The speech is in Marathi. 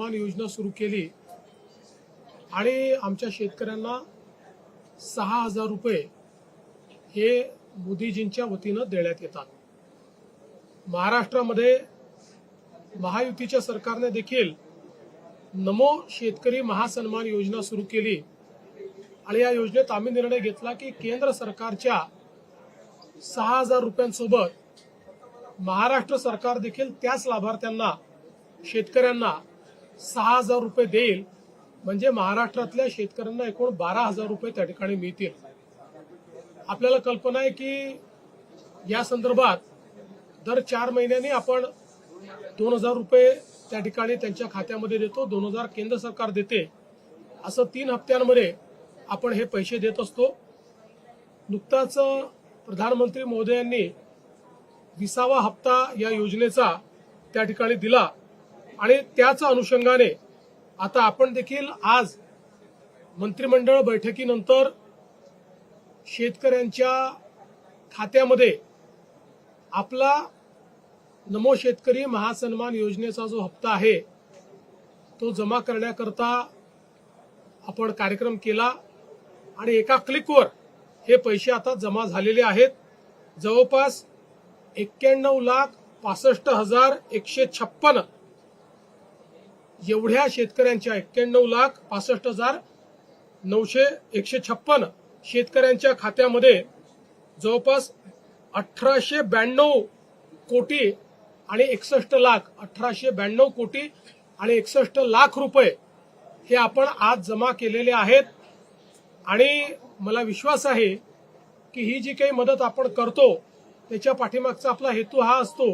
सुरू केली आणि आमच्या शेतकऱ्यांना सहा हजार रुपये हे मोदीजींच्या वतीनं देण्यात येतात. महाराष्ट्रामध्ये महायुतीच्या सरकारने देखील नमो शेतकरी महासन्मान योजना सुरू केली आणि या योजनेत आम्ही निर्णय घेतला की केंद्र सरकारच्या सहा हजार रुपयांसोबत महाराष्ट्र सरकार देखील त्याच लाभार्थ्यांना शेतकऱ्यांना सहा हजार रुपये देईल. म्हणजे महाराष्ट्रातल्या शेतकऱ्यांना एकूण बारा हजार रुपये त्या ठिकाणी मिळतील. आपल्याला कल्पना आहे की या संदर्भात दर चार महिन्यांनी आपण दोन हजार रुपये त्या ठिकाणी त्यांच्या खात्यामध्ये देतो दोन हजार केंद्र सरकार देते. असं तीन हप्त्यांमध्ये आपण हे पैसे देत असतो. नुकताच प्रधानमंत्री मोदयांनी विसावा हप्ता या योजनेचा त्या ठिकाणी दिला. आणि त्याच अनुषंगाने आता आपण देखील आज मंत्रिमंडळ बैठकीनंतर शेतकऱ्यांच्या खात्यामध्ये आपला नमो शेतकरी महासन्मान योजनेचा जो हप्ता आहे तो जमा करण्याकरता आपण कार्यक्रम केला आणि एका क्लिकवर हे पैसे आता जमा झालेले आहेत. जवळपास एक्क्याण्णव लाख पासष्ट हजार एकशे छप्पन एवढ्या शेतकऱ्यांच्या एक्क्याण्णव लाख पासष्ट हजार नऊशे एकशे छप्पन शेतकऱ्यांच्या खात्यामध्ये जवळपास अठराशे ब्याण्णव कोटी आणि एकसष्ट लाख अठराशे ब्याण्णव कोटी आणि एकसष्ट लाख रुपये हे आपण आज जमा केलेले आहेत. आणि मला विश्वास आहे की ही जी काही मदत आपण करतो त्याच्या पाठीमागचा आपला हेतू हा असतो.